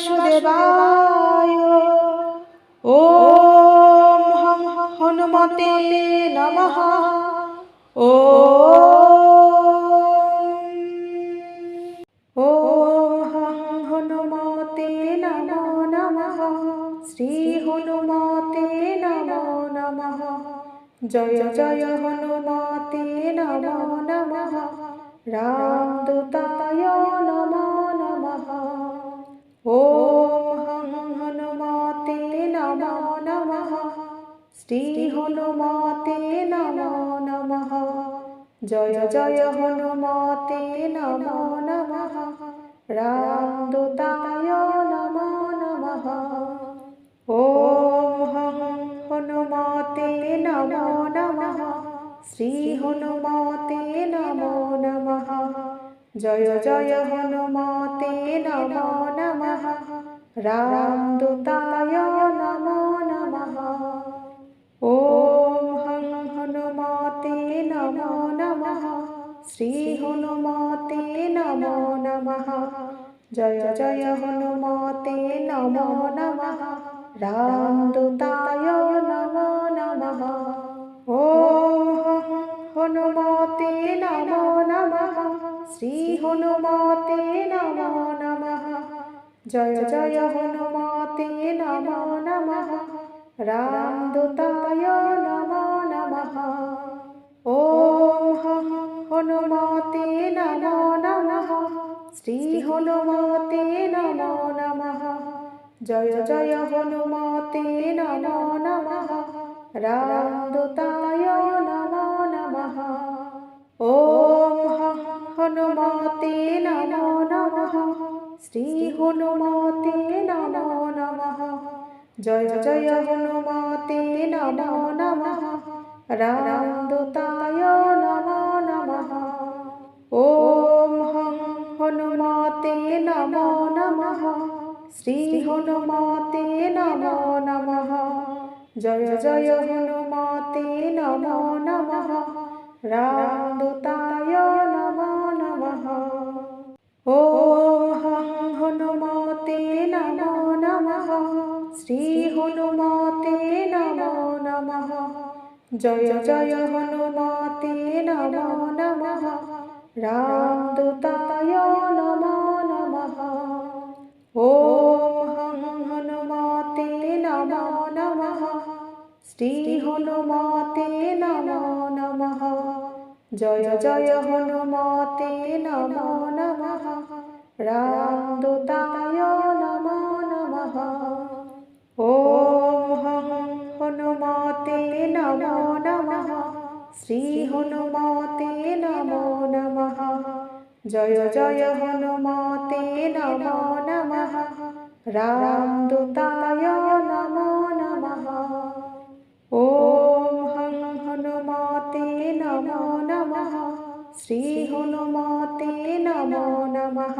大书包。জয় জয় হনুমতে নম নম। রামদূতায় নম নম। ও হং হনুমতে নম নম। শ্রী হনুমতে নম নম। জয় জয় হনুমতে নম নম। রামদূতায় নম নম। ও শ্রী হনুমতে নম নম। জয় জয় হনুমতে নম নম। রামদূতায় নম নম। ওম হনুমতে নম নম। শ্রী হনুমতে নম নম। জয় জয় হনুমতে নম নম। রামদূতায় নম নম। হনুমতে নম নমঃ। শ্রী হনুমতে নম নমঃ। জয় জয় হনুমতে নম নমঃ। রামদূতায় নম নমঃ। ওম হনুমতে নম নমঃ। শ্রী হনুমতে নম নমঃ। জয় জয় হনুমতে নম নমঃ। রামদূতায় নম ॐ हं हनुमते नमो नमः শ্রীহনুমতে নমো নমঃ জয় জয় হনুমতে নমো নমঃ রামদূতায় নমো নমঃ ॐ हं हनुमते नमो नमः শ্রীহনুমতে নমো নমঃ জয় জয় হনুমতে নম নম। রাম দূতায় নম নম। ওম হং হনুমতে নম নম। শ্রী হনুমতে নম নম। জয় জয় হনুমতে নম নম। রাম দূতায় নম নম। ওম হনুমতে নমো নমঃ। শ্রী হনুমতে নমো নমঃ। জয় জয় হনুমতে নমো নমঃ। রাম দূতায় নমো নমঃ। ওম হং হনুমতে নমো নমঃ। শ্রী হনুমতে নমো নমঃ।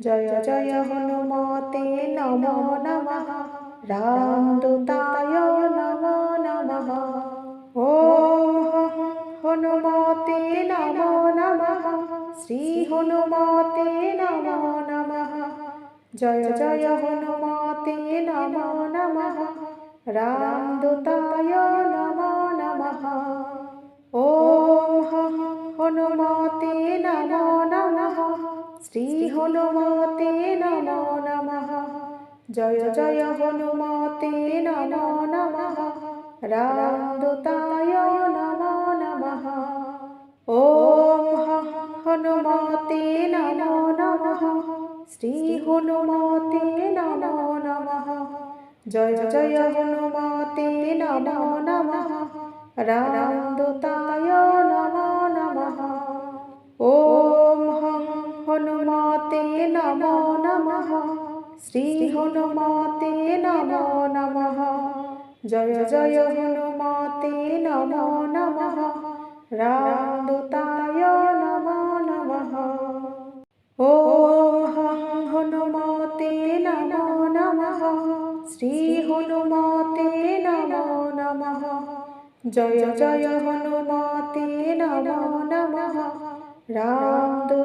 জয় জয় হনুমতে নমো নমঃ। রাম দূতায় নম নম। ওম হনুমতে নম নম। শ্রী হনুমতে নম নম জয় জয় হনুমতে নম নম। রাম দূতায় নম নম। ওম হনুমতে নম নম। শ্রী হনুমতে নম নম। জয় জয় হনুমতে নম নম। রামদূতায় নম নম। ওম হনুমতে নম নম। শ্রী হনুমতে নম নম। জয় জয় হনুমতে নম নম। রামদূতায় নম নম। ওম হং হনুমতে নম নম। শ্রী হনুমতে নম নম। জয় জয় হনুমতে নম নম। রামদূতায় নম নম। ও হনুমতে নম নম। শ্রী হনুমতে নম নম। জয় জয় হনুমতে নম নম। রামদূ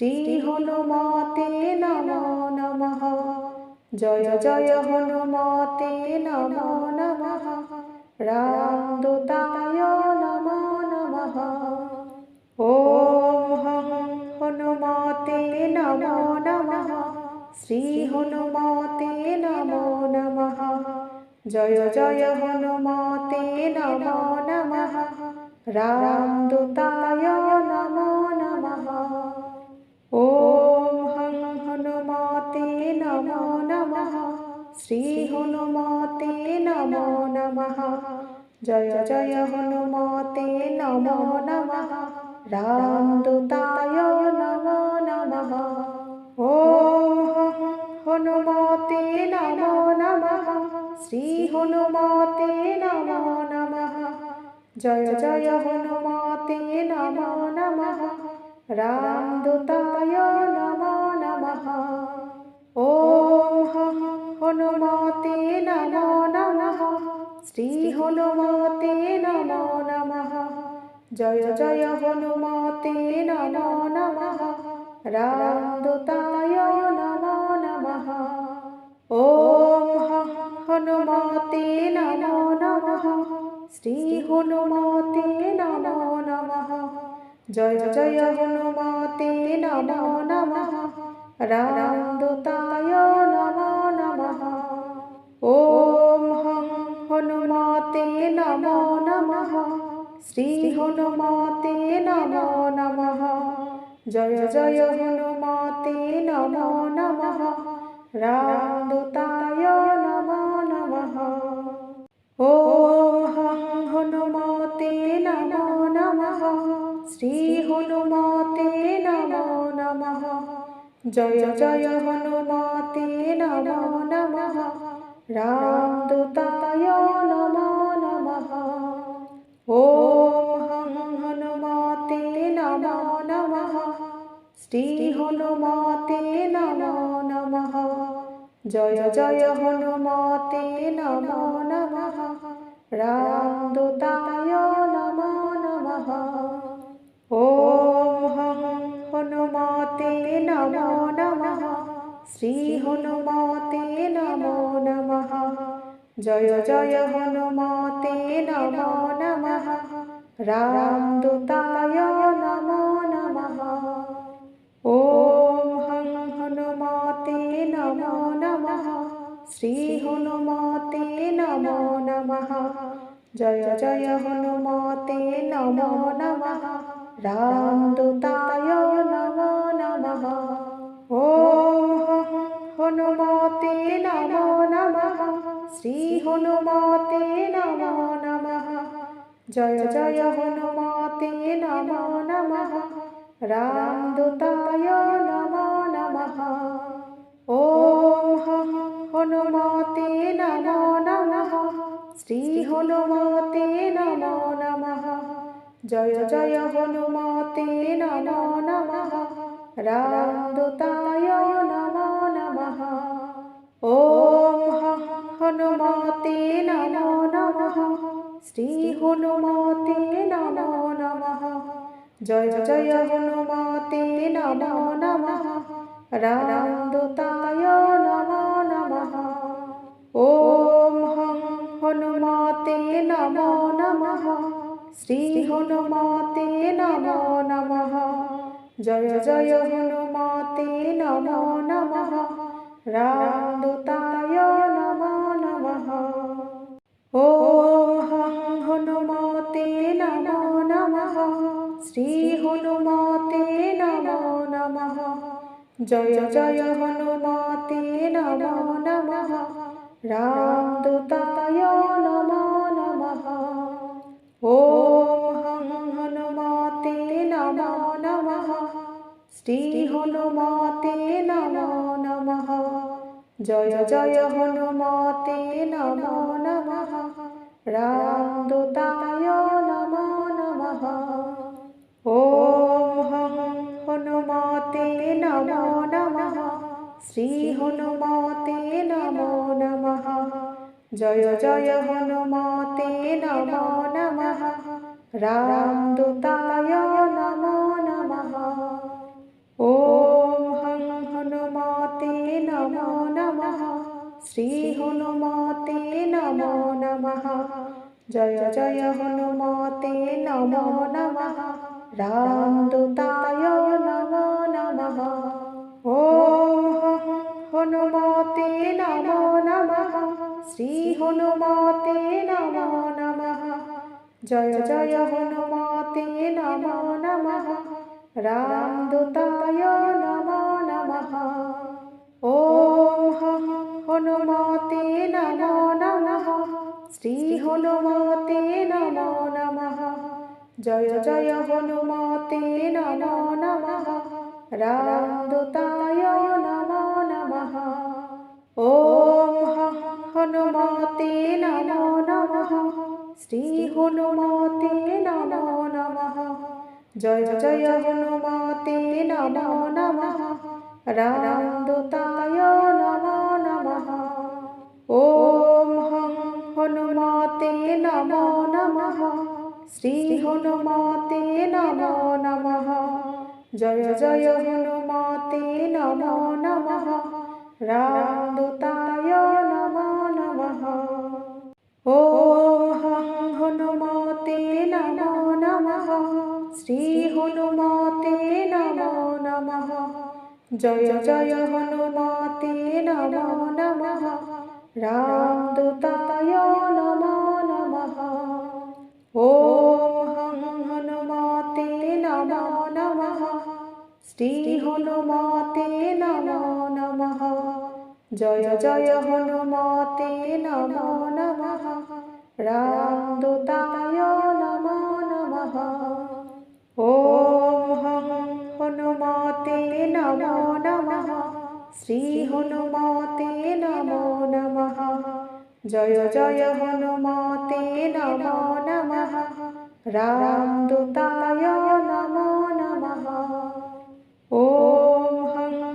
শ্রী হনুমতে নম নম। জয় জয় হনুমতে নম নম। রাম নম নম। ওম হনুমতে নম নম। শ্রী হনুমতে নম নম। জয় জয় হনুমতে নম নম। রাম দূতায় নম ॐ हं हनुमते नमो नमः শ্রী হনুমতে নমো নমঃ জয় জয় হনুমতে নমো নমঃ রামদূতায় নমো নমঃ ॐ हं हनुमते नमो नमः শ্রী হনুমতে নমো নমঃ জয় জয় হনুমতে নমো নমঃ রামদূতায় নমো নমঃ ॐ हं हनुमते नमो नमः শ্রী হনুমতে নমো নমঃ জয় জয় হনুমতে নমো নমঃ রামদূতায় নমো নমঃ ॐ हं हनुमते नमो नमः শ্রী হনুমতে নমো নমঃ জয় জয় হনুমতে নম নম। রামদূতায় নম নম। ওম হং হনুমতে নম নম। শ্রী হনুমতে নম নম। জয় জয় হনুমতে নম নম। রামদূতায় শ্রী হনুমতে নম নম। জয় জয় হনুমতে নম নম। রাম দূতায় নম নম। ওম হনুমতে নম নম। শ্রী হনুমতে নম নম। জয় জয় হনুমতে নম নম। রাম দূতায় নম নম। শ্রী হনুমতে নমো নম। জয় জয় হনুমতে নম নম। রাম দূতায় নম নম। ও হং হনুমতে নম নম। শ্রী হনুমতে নম নম। জয় জয় হনুমতে নম নম। রাম দূতায় নম নম। ও হনুমতে নমো নমঃ। শ্রী হনুমতে নমো নমঃ। জয় জয় হনুমতে নমো নমঃ। রামদূতায় নমো নমঃ। हं হনুমতে নমো নমঃ। শ্রী হনুমতে নমো নমঃ। জয় জয় হনুমতে নমো নমঃ। রামদূতায় হনুমতে নমো নমঃ। শ্রী হনুমতে নমো নমঃ। জয় জয় হনুমতে নমো নমঃ। রামদূতায় নমো নমঃ। ॐ हं হনুমতে নমো নমঃ। শ্রী হনুমতে নমো নমঃ। জয় জয় হনুমতে নমো নমঃ। রামদূতায় জয় জয় হনুমতে নম নম। রাম দূতায় নম নম। ও হং হনুমতে নম নম। শ্রী হনুমতে নম নম। জয় জয় হনুমতে নম নম। রাম দূতায় নম নম। ও নমো নমঃ শ্রী হনুমতে নমো নমঃ জয় জয় হনুমতে নমো নমঃ রাম দূতায় নমো নমঃ ওম হং হনুমতে নমো নমঃ শ্রী হনুমতে নমো নমঃ জয় জয় হনুমতে নমো নমঃ রাম দূতায় শ্রী হনুমতে নমো নমঃ। জয় জয় হনুমতে নমো নমঃ। রামদূতায় নমো নমঃ। ওম হনুমতে নমো নমঃ। শ্রী হনুমতে নমো নমঃ। জয় জয় হনুমতে নমো নমঃ। রামদূতায় নম নমঃ। ওম শ্রী হনুমতে নমো নমঃ। জয় জয় হনুমতে নমো নমঃ। রামদূতায় নমো নমঃ। ওম হনুমতে নমো নমঃ। শ্রী হনুমতে নমো নমঃ। জয় জয় হনুমতে নমো নমঃ। রামদূতায় নমো নমঃ। ওম শ্রী হনুমতে নমো নমঃ। জয় জয় হনুমতে নমো নমঃ। রামদূতায় নমো নমঃ। ওম হনুমতে নমো নমঃ। শ্রী হনুমতে নমো নমঃ। জয় জয় হনুমতে নমো নমঃ। রামদূতায় নমো হনুমতে নমো নমঃ শ্রী হনুমতে নমো নমঃ জয় জয় হনুমতে নমো নমঃ রামদূতায় নমো নমঃ ওম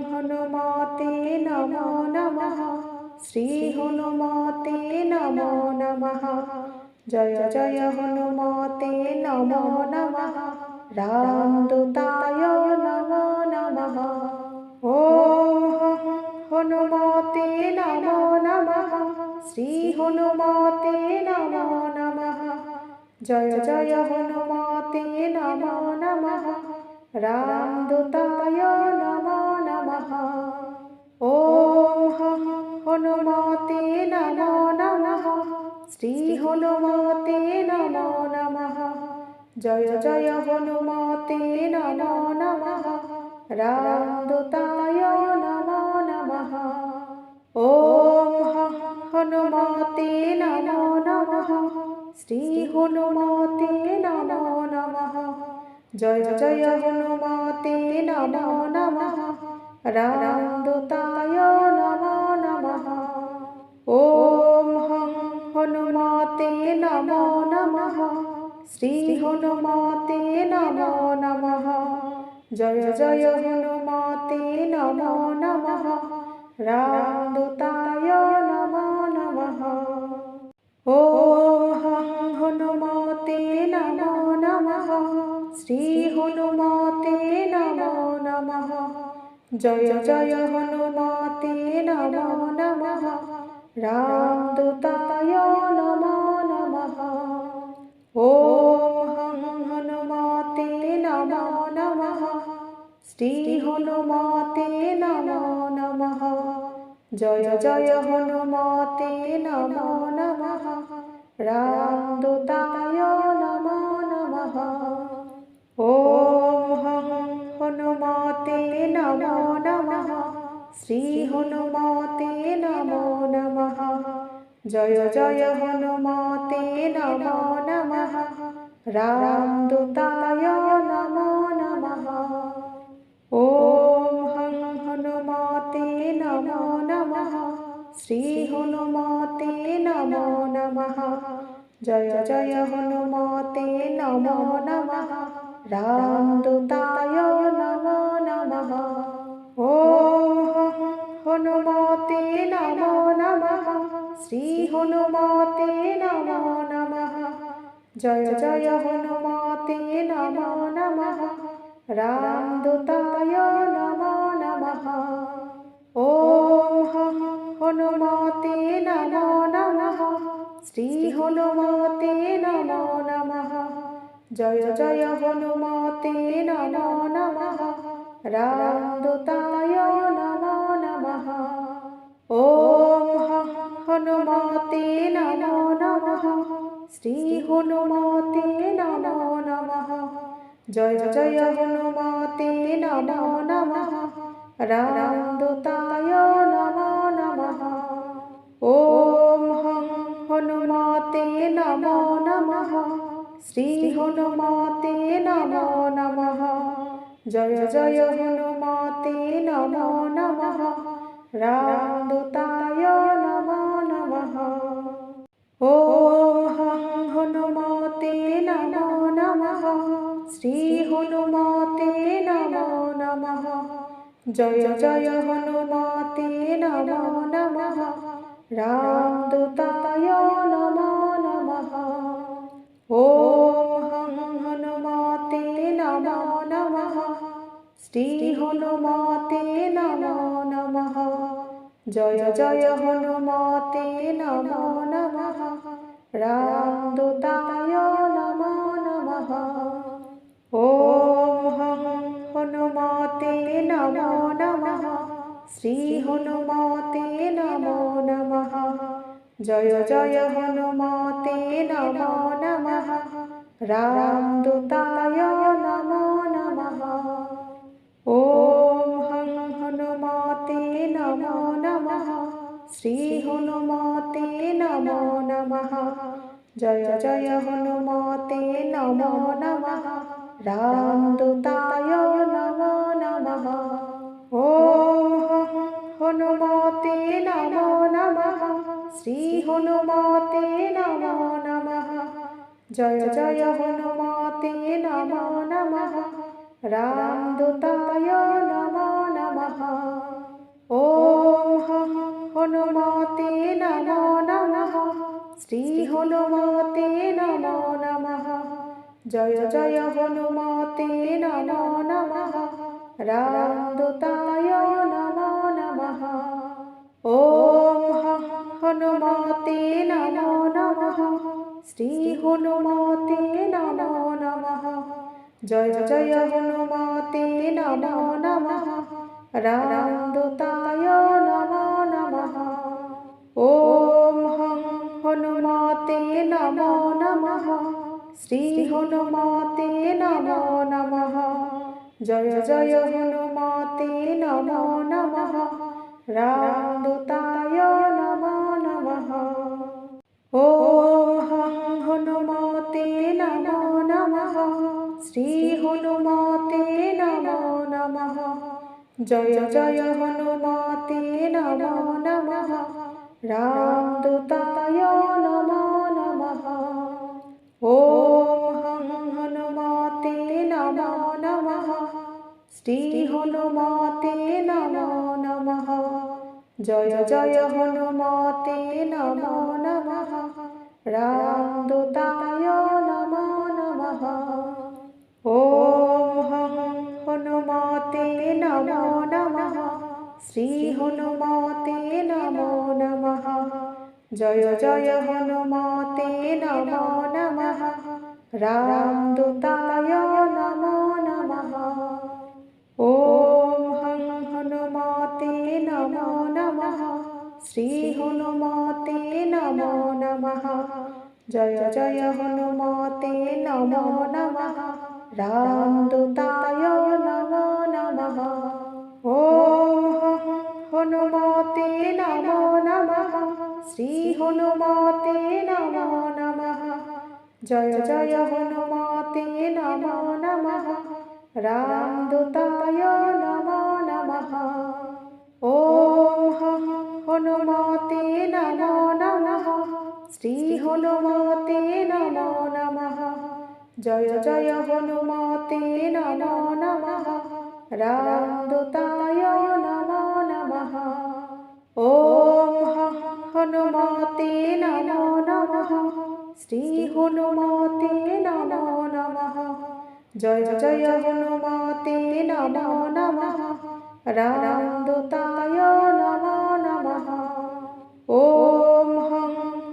হনুমতে নমো নমঃ শ্রী হনুমতে নমো নমঃ জয় জয় হনুমতে নমো নমঃ। রামদূতায় নমো নমঃ। ওম হনুমতে নমো নমঃ। শ্রী হনুমতে নমো নমঃ। জয় জয় হনুমতে নমো নমঃ। রামদূতায় নমো নমঃ। ওম হনুমতে নমো নমঃ। শ্রী হনুমতে নমো নমঃ। জয় জয় হনুমতে নমো নমঃ। রামদূতায় নমো নমঃ। ওম হনুমতে নমো নমঃ। শ্রী হনুমতে নমো নমঃ। জয় জয় হনুমতে নমো নমঃ। রামদূতায় নমো নমঃ। ওম হনুমতে নমো নমঃ। শ্রী হনুমতে নমো নমঃ। জয় জয় হনুমতে নমো নমঃ। রামদূতায় নমো নমঃ। ওম হনুমতে নমো নমঃ। শ্রী হনুমতে নমো নমঃ। জয় জয় হনুমতে নমো নমঃ। রামদূতায় নমো নমঃ ওম হনুমতে নমো নমঃ শ্রী হনুমতে নমো নমঃ জয় জয় হনুমতে নমো নমঃ রামদূতায় নমো নমঃ ওম হনুমতে নমো নমঃ শ্রী হনুমতে নমো নমঃ। জয় জয় হনুমতে নমো নমঃ। রামদূতায় নমো নমঃ। ওম হনুমতে নমো নমঃ। শ্রী হনুমতে নমো নমঃ। জয় জয় হনুমতে নমো নমঃ। রামদূতায় নমো নমঃ। ওম হনুমতে নমো নমঃ। শ্রী হনুমতে নমো নমঃ। জয় জয় হনুমতে নমো নমঃ। রামদূতায় নমো নমঃ। ওম হনুমতে নমো নমঃ। শ্রী হনুমতে নমো নমঃ। জয় জয় হনুমতে নমো নমঃ। রামদূতায় নমো। হং হনুমতে নমো নমঃ। শ্রী হনুমতে নমো নমঃ। জয় জয় হনুমতে নমো নমঃ। রামদূতায় নমো নমঃ। ওম হনুমতে নমো নমঃ। শ্রী হনুমতে নমো নমঃ। জয় জয় হনুমতে নমো নমঃ। রামদূতায় নমো নমঃ ওম হং হনুমতে নমো নমঃ শ্রী হনুমতে নমো নমঃ জয় জয় হনুমতে নমো নমঃ রামদূতায় নমো নমঃ ওম শ্রী হনুমতে নমো নমঃ। জয় জয় হনুমতে নমো নমঃ। রামদূতায় নমো নমঃ। ওম হনুমতে নমো নমঃ। শ্রী হনুমতে নমো নমঃ। জয় জয় হনুমতে নমো নমঃ। রামদূতায় নমো নমঃ। ওম হং হনুমতে নমো নমঃ। শ্রী হনুমতে নমো নমঃ। জয় জয় হনুমতে নমো নমঃ। রামদূতায় নমো নমঃ। ওম হনুমতে নমো নমঃ। শ্রী হনুমতে নমো নমঃ। জয় জয় হনুমতে নমো নমঃ। নমো নমঃ ওম হং হনুমতে নমো নমঃ শ্রী হনুমতে নমো নমঃ জয় জয় হনুমতে নমো নমঃ রামদূতায় নমো নমঃ ওম হনুমতে নমো নমঃ শ্রী হনুমতে নমো নমঃ জয় জয় হনুমতে নমো নমঃ। রামদূতায় নমো নমঃ। ওম হং হনুমতে নমো নমঃ। শ্রী হনুমতে নমো নমঃ। জয় জয় হনুমতে নমো নমঃ। রামদূতায় নমো নমঃ। ওম হং হনুমতে নমো নমঃ শ্রী হনুমতে নমো নমঃ। জয় জয় হনুমতে নমো নমঃ। রামদূতায় নমো নমঃ। ওম হং হনুমতে নমো নমঃ। শ্রী হনুমতে নমো নমঃ। জয় জয় হনুমতে নমো নমঃ। রামদূতায় নমো নমঃ। হনুমতে নমো নমঃ। শ্রী হনুমতে নমো নমঃ। জয় জয় হনুমতে নমো নমঃ। রামদূতায় নমো নমঃ। ওম হং হনুমতে নমো নমঃ। শ্রী হনুমতে নমো নমঃ। জয় জয় হনুমতে নমো নমঃ। রামদূতায় নমো নমঃ। ওম হনুমতে নমো নমঃ। শ্রী হনুমতে নমো নমঃ। জয় জয় হনুমতে নমো নমঃ। রামদূতায় নমো নমঃ। ওম হনুমতে নমো নমঃ। শ্রী হনুমতে নমো নমঃ। জয় জয় হনুমতে নম নম। রামদূতায় নম নম। ওম হনুমতে নম নম। শ্রী হনুমতে নম নম। জয় জয় হনুমতে নম নম। রামদূতায় নম নম। ওম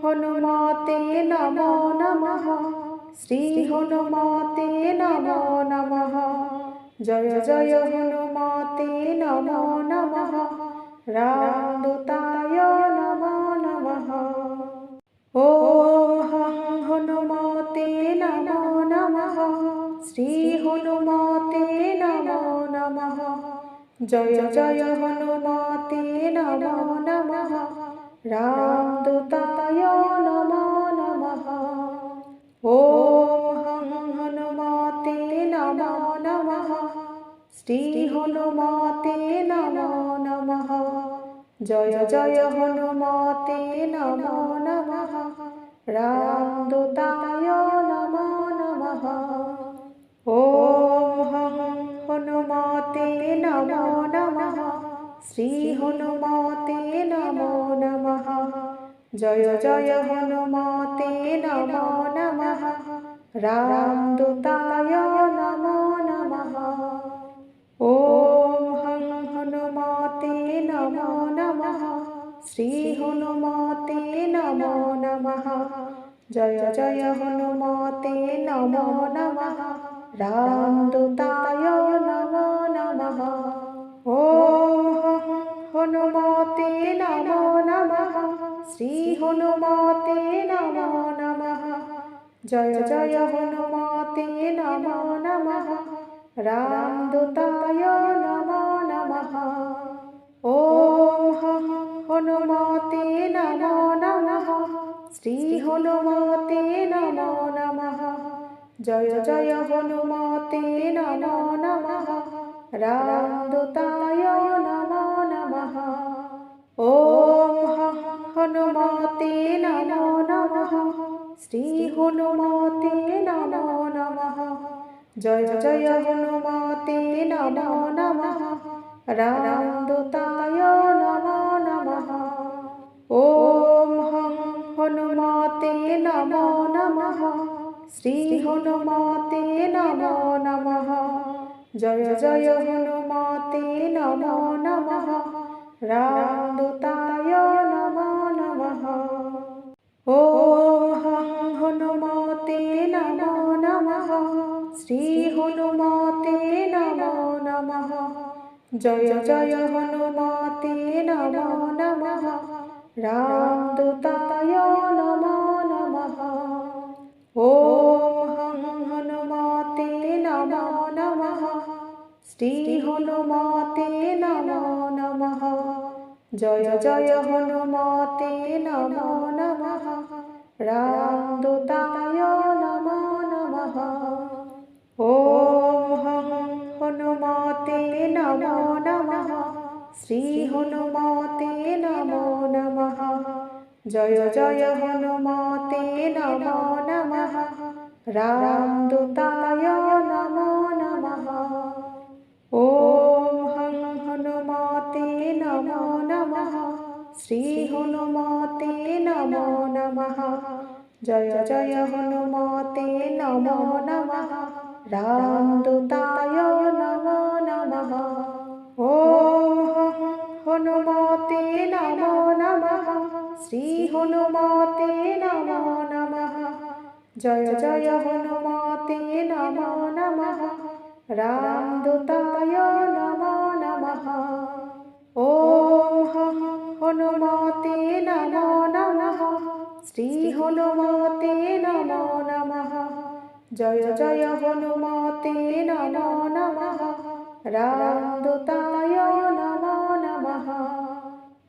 হনুমতে নম নম। শ্রী হনুমতে নম নম। জয় জয় হনুমতে নম নম। রামদূতায় নম নম। ও হনুমতে নম নম। শ্রী হনুমতে নম নম। জয় জয় হনুমতে নম নম। রামদূতায় ॐ हं हनुमते नमो नमः শ্রী হনুমতে নমো নমঃ জয় জয় হনুমতে নমো নমঃ রামদূতায় নমো নমঃ ॐ हं हनुमते नमो नमः শ্রী হনুমতে নমো নমঃ জয় জয় হনুমতে নম নম। রাম দূতায় নম নম। ওম হং হনুমতে নম নম। শ্রী হনুমতে নম নম। জয় জয় হনুমতে নম নম। রাম দূতায় নম নম। ওম হং হনুমতে নম শ্রী হনুমতে নম নম। জয় জয় হনুমতে নম নম। রামদূতায় নম নম। ও হনুমতে নম নম। শ্রী হনুমতে নম নম। জয় জয় হনুমতে নম নম। রামদূতায় নম নম। ও হনুমতে নমো নমঃ। শ্রী হনুমতে নমো নমঃ। জয় জয় হনুমতে নমো নমঃ। রামদূতায় নমো নমঃ। ॐ हं হনুমতে নমো নমঃ। শ্রী হনুমতে নমো নমঃ। জয় জয় হনুমতে নমো নমঃ। রামদূতায় নমঃ ওহং হনুমতে নমো নমঃ। শ্রী হনুমতে নমো নমঃ। জয় জয় হনুমতে নমো নমঃ। রাম দূতায় নমো নমঃ। ওম হং হনুমতে নমো নমঃ। শ্রী হনুমতে নমো নমঃ। জয় জয় হনুমতে নম নম। রামদূতায় নম নম। ও হং হনুমতে নম নম। শ্রী হনুমতে নম নম। জয় জয় হনুমতে নম নম। রামদূতায় নম নম। ও নমো নমঃ। শ্রী হনুমতে নমো নমঃ। জয় জয় হনুমতে নমো নমঃ। রামদূতায় নমো নমঃ। हं হনুমতে নমো নমঃ। শ্রী হনুমতে নমো নমঃ। জয় জয় হনুমতে নমো নমঃ। রামদূতায় নমো নমঃ। ওম হনুমতে নমো নমঃ। শ্রী হনুমতে নমো নমঃ। জয় জয় হনুমতে নমো নমঃ। রামদূতায় নমো নমঃ।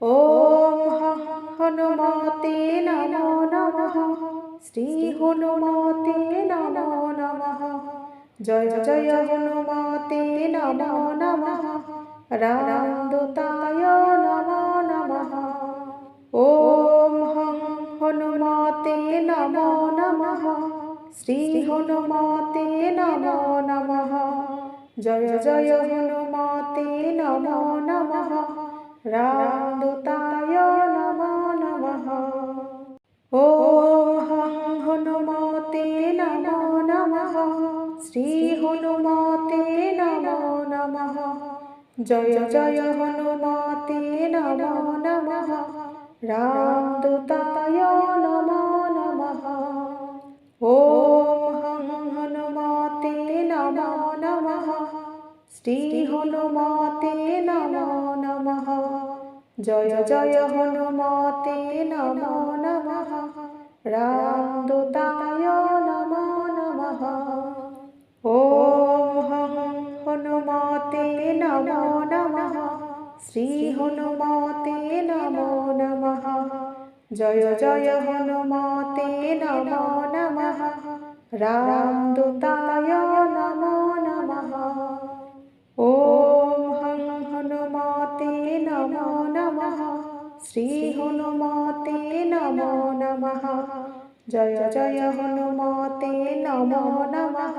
ওম, হনুমতে নমো নমঃ। শ্রী হনুমতে নমো নমঃ। জয় জয় হনুমতে নমো নমঃ। रामदूताय नमो नमः ॐ हं हनुमते नमो नमः श्रीहनुमते नमो नमः जय जय हनुमते नमो नमः रामदूताय नमो नमः ॐ हं हनुमते नमो नमः श्रीहनुमते नमो नमः জয় জয় হনুমতে নম নম। রামদূতায় নম নম। ওম হং হনুমতে নম নম। শ্রী হনুমতে নম নম। জয় জয় হনুমতে নম নম। রামদূতায় শ্রী হনুমতে নম নমঃ। জয় জয় হনুমতে নমো নমঃ। রাম দূতায় নম নমঃ। ওম হং হনুমতে নমো নমঃ। শ্রী হনুমতে নমো নমঃ। জয় জয় হনুমতে নমো নমঃ।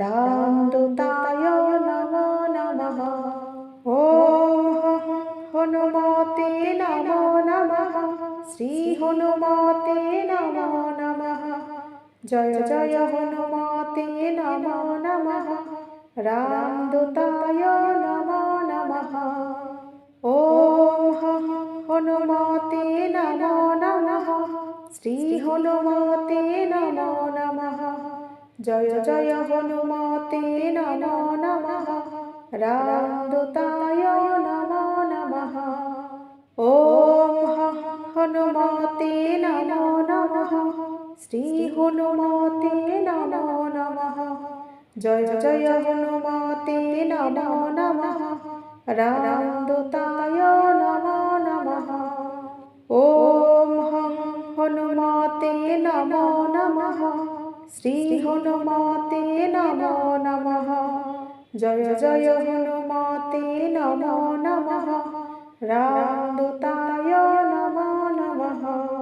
রাম দূতায় নমো নমঃ। হনুমতে নম নমঃ। শ্রী হনুমতে নম নমঃ। জয় জয় হনুমতে নম নমঃ। রামদূতায় নম নমঃ। ওম হনুমতে নম নমঃ। শ্রী হনুমতে নম নমঃ। জয় জয় হনুমতে নম নমঃ। রামদূতায় ॐ হনুমতে নমো নমঃ। শ্রী হনুমতে নমো নমঃ। জয় জয় হনুমতে নমো নমঃ। রামদূতায় নমো নমঃ। ॐ হং হনুমতে নমো নমঃ। শ্রী হনুমতে নমো নমঃ। জয় জয় হনুমতে নমো নমঃ। रामदूताय नमो नमः।